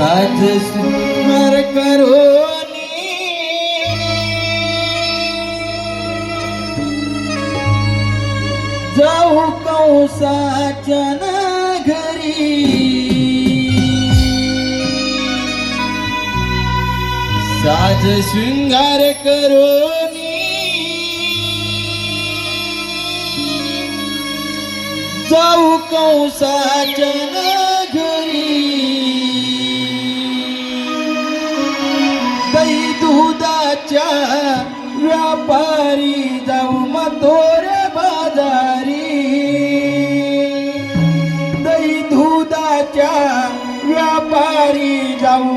साज सुंदर करोनी जाऊ कंसाच्या घरी। साज शृंगार करो जाऊ कंसाच्या व्यापारी जाऊ मथोर बाजारी. दही दुधाच्या व्यापारी जाऊ